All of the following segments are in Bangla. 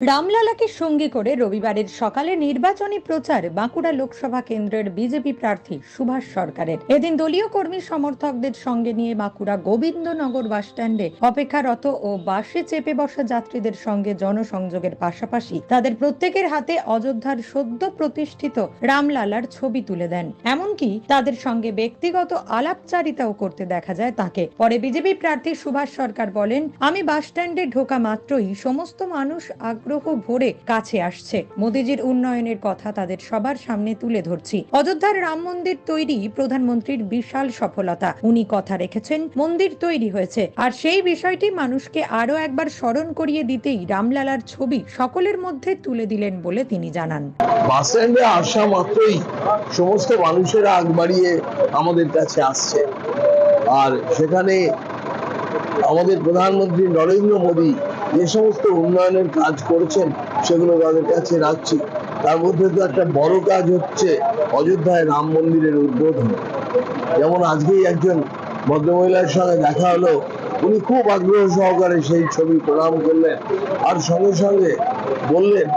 রামলালাকে সঙ্গী করে রবিবারের সকালে নির্বাচনী প্রচার বাঁকুড়া লোকসভা কেন্দ্রের বিজেপি প্রার্থী সুভাষ সরকারের। এদিন দলীয় কর্মী সমর্থকদের সঙ্গে নিয়ে বাঁকুড়া গোবিন্দনগর বাসস্ট্যান্ডে অপেক্ষারত ও বাসে চেপে বসা যাত্রীদের সঙ্গে জনসংযোগের পাশাপাশি তাদের প্রত্যেকের হাতে অযোধ্যার সদ্য প্রতিষ্ঠিত রামলালার ছবি তুলে দেন। এমনকি তাদের সঙ্গে ব্যক্তিগত আলাপচারিতাও করতে দেখা যায় তাকে। পরে বিজেপি প্রার্থী সুভাষ সরকার বলেন, আমি বাসস্ট্যান্ডে ঢোকা মাত্রই সমস্ত মানুষ আগ্রহ ভরে কাছে আসছে। মোদিজির উন্নয়নের কথা তাদের সবার সামনে তুলে ধরছি। অযোধ্যার রাম মন্দির তৈরি প্রধানমন্ত্রীর বিশাল সফলতা। উনি কথা রেখেছেন, মন্দির তৈরি হয়েছে। আর সেই বিষয়টি মানুষকে আরও একবার স্মরণ করিয়ে দিতেই রামলালার ছবি সকলের মধ্যে তুলে দিলেন বলে তিনি জানান। বাস স্ট্যান্ডে আসা মাত্রই সমস্ত মানুষেরা আগ বাড়িয়ে আমাদের কাছে আসছে। আর সেখানে আমাদের প্রধানমন্ত্রী নরেন্দ্র মোদী যে সমস্ত উন্নয়নের কাজ করেছেন সেগুলো তাদের কাছে রাখছি। তার মধ্যে তো একটা বড় কাজ হচ্ছে অযোধ্যায় রাম মন্দিরের উদ্বোধন। যেমন আজকেই একজন ভদ্রমহিলার সঙ্গে দেখা হলো উনি খুব আগ্রহ সহকারে সেই ছবি প্রণাম করলেন আর সঙ্গে সঙ্গে বললেন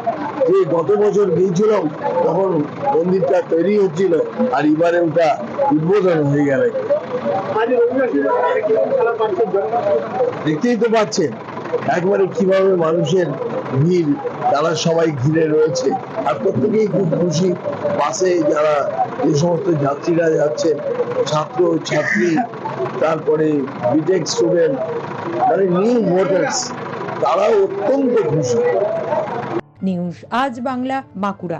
যে গত বছর গিয়েছিলাম তখন মন্দিরটা তৈরি হচ্ছিল আর এবারে ওটা উদ্বোধন হয়ে গেল। দেখতেই তো পাচ্ছেন। একবারে কীভাবে মানুষের ভিড় তারা সবাই ঘিরে রয়েছে, আর প্রত্যেকেই খুব খুশি। বাসে যারা যে সমস্ত যাত্রীরা যাচ্ছেন ছাত্র, ছাত্রী, তারপরে বিটেক স্টুডেন্ট মানে নিউ ভোটার্স তারাও অত্যন্ত খুশি। নিউজ আজ বাংলা বাঁকুড়া।